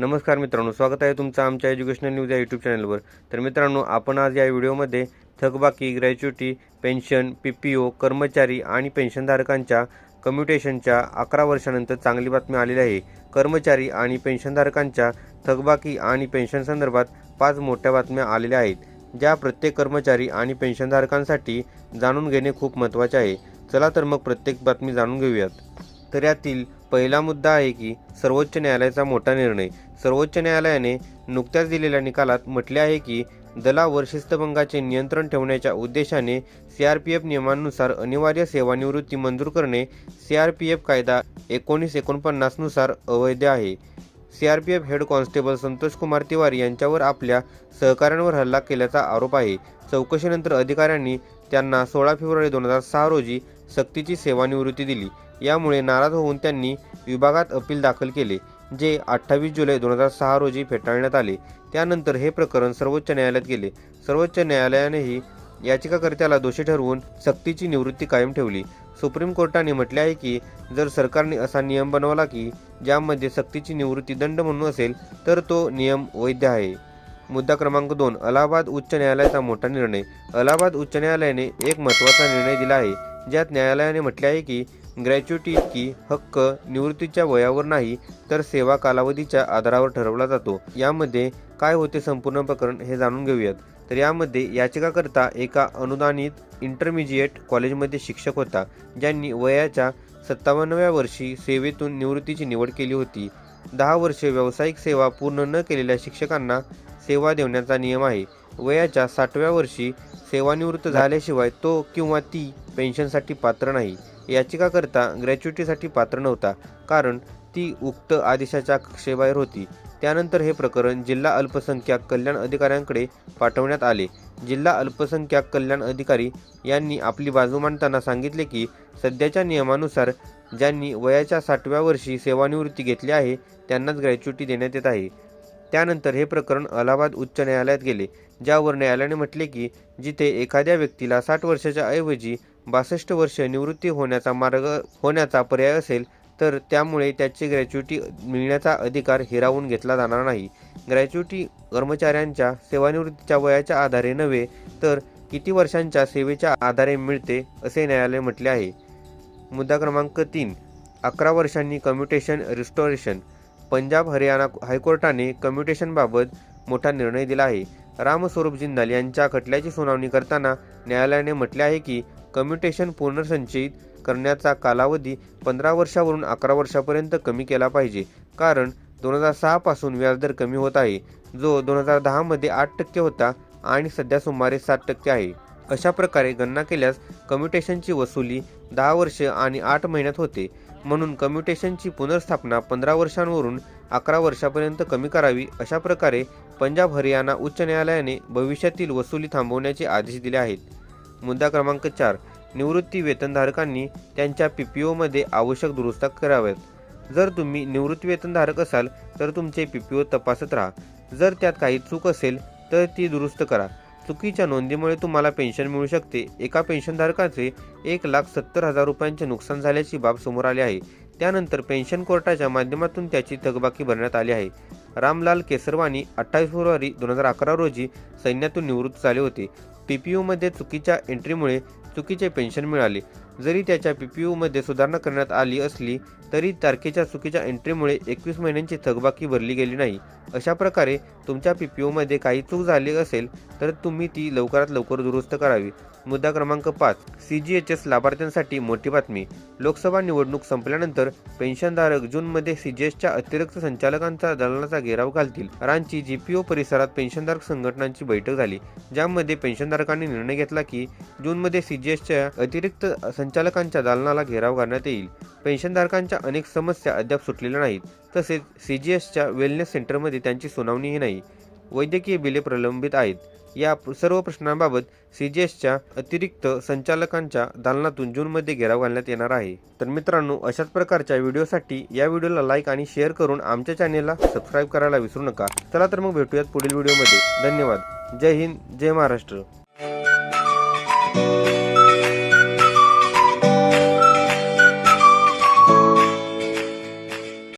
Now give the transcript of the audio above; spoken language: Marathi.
नमस्कार मित्रांनो स्वागत आहे तुमचं आमच्या एज्युकेशनल न्यूज या यूट्यूब चॅनलवर तर मित्रांनो आपण आज या व्हिडिओमध्ये थकबाकी gratuity pension P P O कर्मचारी आणि पेन्शनधारकांच्या कम्युटेशनच्या अकरा वर्षानंतर चांगली बातमी आलेली आहे. कर्मचारी आणि पेन्शनधारकांच्या थकबाकी आणि पेन्शन संदर्भात पाच मोठ्या बातम्या आलेल्या आहेत. ज्या प्रत्येक कर्मचारी आणि पेन्शनधारकांसाठी जाणून घेणे खूप महत्त्वाचे आहे. चला तर मग प्रत्येक बातमी जाणून घेऊयात. तर यातील पहिला मुद्दा आहे की सर्वोच्च न्यायालयाचा मोठा निर्णय. सर्वोच्च न्यायालयाने नुकत्याच दिलेल्या निकालात म्हटले आहे की दलावर शिस्तभंगाचे नियंत्रण ठेवण्याच्या उद्देशाने सी आर पी एफ नियमांनुसार अनिवार्य सेवानिवृत्ती मंजूर करणे सी आर पी एफ कायदा एकोणीस एकोणपन्नासनुसार अवैध आहे. C R P F head constable Santosh Kumar Tiwari यांच्यावर आपल्या सहकाऱ्यांवर हल्ला केल्याचा आरोप आहे. चौकशीनंतर अधिकाऱ्यांनी त्यांना सोळा फेब्रुवारी दोन हजार सहा रोजी सक्तीची सेवानिवृत्ती दिली. यामुळे नाराज होऊन त्यांनी विभागात अपील दाखल केले. जे अठ्ठावीस जुलै दोन हजार सहा रोजी फेटाळण्यात आले त्यानंतर हे प्रकरण सर्वोच्च न्यायालयात गेले. सर्वोच्च न्यायालयानेही याचिकाकर्त्याला दोषी ठरवून सक्तीची निवृत्ती कायम ठेवली. सुप्रीम कोर्टाने म्हटले आहे की जर सरकारने असा नियम बनवला की ज्यामध्ये सक्तीची निवृत्ती दंड म्हणून असेल तर तो नियम वैध आहे. मुद्दा क्रमांक दोन अलाहाबाद उच्च न्यायालयाचा मोठा निर्णय. अलाहाबाद उच्च न्यायालयाने एक महत्त्वाचा निर्णय दिला आहे ज्यात न्यायालयाने म्हटले आहे की ग्रॅच्युटी इतकी हक्क निवृत्तीच्या वयावर नाही तर सेवा कालावधीच्या आधारावर ठरवला जातो. यामध्ये काय होते संपूर्ण प्रकरण हे जाणून घेऊयात. तर यामध्ये याचिकाकर्ता एका अनुदानित इंटरमिजिएट कॉलेजमध्ये शिक्षक होता ज्यांनी वयाच्या सत्तावन्नव्या वर्षी सेवेतून निवृत्तीची निवड केली होती. दहा वर्षे व्यावसायिक सेवा पूर्ण न केलेल्या शिक्षकांना सेवा देण्याचा नियम आहे. वयाच्या साठव्या वर्षी सेवानिवृत्त झाल्याशिवाय तो किंवा ती पेन्शनसाठी पात्र नाही. याचिकाकर्ता ग्रॅच्युटीसाठी पात्र नव्हता कारण ती उक्त आदेशाच्या कक्षेबाहेर होती. त्यानंतर हे प्रकरण जिल्हा अल्पसंख्याक कल्याण अधिकाऱ्यांकडे पाठवण्यात आले. जिल्हा अल्पसंख्याक कल्याण अधिकारी यांनी आपली बाजू मांडताना सांगितले की सध्याच्या नियमानुसार ज्यांनी वयाच्या साठव्या वर्षी सेवानिवृत्ती घेतली आहे त्यांनाच ग्रॅच्युटी देण्यात येत आहे. त्यानंतर हे प्रकरण अलाहाबाद उच्च न्यायालयात गेले ज्यावर न्यायालयाने म्हटले की जिथे एखाद्या व्यक्तीला साठ वर्षाच्या ऐवजी बासष्ट वर्ष निवृत्ती होण्याचा मार्ग होण्याचा पर्याय असेल तर त्यामुळे त्याची ग्रॅच्युटी मिळण्याचा अधिकार हिरावून घेतला जाणार नाही. ग्रॅच्युटी कर्मचाऱ्यांच्या सेवानिवृत्तीच्या वयाच्या आधारे नव्हे तर किती वर्षांच्या सेवेच्या आधारे मिळते असे न्यायालय म्हटले आहे. मुद्दा क्रमांक तीन अकरा वर्षांनी कम्युटेशन रिस्टॉरेशन पंजाब हरियाणा हायकोर्टाने कम्युटेशनबाबत मोठा निर्णय दिला आहे. रामस्वरूप जिंदाल यांच्या खटल्याची सुनावणी करताना न्यायालयाने म्हटले आहे की कम्युटेशन पुनर्संचयित करण्याचा कालावधी पंधरा वर्षावरून अकरा वर्षापर्यंत कमी केला पाहिजे कारण दोन हजार सहापासून व्याजदर कमी होत आहे जो दोन हजार दहामध्ये आठ टक्के होता आणि सध्या सुमारे सात टक्के आहे. अशा प्रकारे गणना केल्यास कम्युटेशनची वसुली दहा वर्ष आणि आठ महिन्यात होते. म्हणून कम्युटेशनची पुनर्स्थापना पंधरा वर्षांवरून अकरा वर्षापर्यंत कमी करावी अशा प्रकारे पंजाब हरियाणा उच्च न्यायालयाने भविष्यातील वसुली थांबवण्याचे आदेश दिले आहेत. मुद्दा क्रमांक चार निवृत्ती वेतनधारकांनी त्यांच्या पी पी ओमध्ये आवश्यक दुरुस्त्या कराव्यात जर तुम्ही निवृत्ती वेतनधारक असाल तर तुमचे पी पी ओ तपासत राहा. जर त्यात काही चूक असेल तर ती दुरुस्त करा. चुकीच्या नोंदीमुळे तुम्हाला पेन्शन मिळू शकते. एका पेन्शनधारकाचे एक लाख सत्तर हजार रुपयांचे नुकसान झाल्याची बाब समोर आली आहे. त्यानंतर पेन्शन कोर्टाच्या माध्यमातून त्याची थकबाकी भरण्यात आली आहे. रामलाल केसरवानी अठ्ठावीस फेब्रुवारी दोन हजार अकरा रोजी सैन्यातून निवृत्त झाले होते. पी पी यूमध्ये चुकीच्या एंट्रीमुळे चुकीचे पेन्शन मिळाले. जरी त्याच्या पी पी यूमध्ये सुधारणा करण्यात आली असली तरी तारखेच्या चुकीच्या एंट्रीमुळे एकवीस महिन्यांची थकबाकी भरली गेली नाही. अशा प्रकारे तुमच्या पी पी ओमध्ये काही चूक झाली असेल तर तुम्ही ती लवकरात लवकर दुरुस्त करावी. मुद्दा क्रमांक पाच सी जी एच एस लाभार्थ्यांसाठी मोठी बातमी. लोकसभा निवडणूक संपल्यानंतर पेन्शनधारक जूनमध्ये सी जी एसच्या अतिरिक्त संचालकांचा दलालाचा घेराव घालतील. रांची जी पी ओ परिसरात पेन्शनधारक संघटनांची बैठक झाली ज्यामध्ये पेन्शनधारकांनी निर्णय घेतला की जूनमध्ये सी जी एसच्या अतिरिक्त संचालकांच्या दालनाला घेराव घालण्यात येईल. पेन्शनधारकांच्या अनेक समस्या अद्याप सुटलेल्या नाहीत. तसेच सी जी एसच्या वेलनेस सेंटरमध्ये त्यांची सुनावणीही नाही. वैद्यकीय बिले प्रलंबित आहेत. या सर्व प्रश्नांबाबत सी जी एसच्या अतिरिक्त संचालकांच्या दालनातून जूनमध्ये घेराव घालण्यात येणार आहे. तर मित्रांनो अशाच प्रकारच्या व्हिडिओसाठी या व्हिडिओला लाईक आणि शेअर करून आमच्या चॅनेलला सबस्क्राईब करायला विसरू नका. चला तर मग भेटूयात पुढील व्हिडिओमध्ये. धन्यवाद. जय हिंद जय महाराष्ट्र.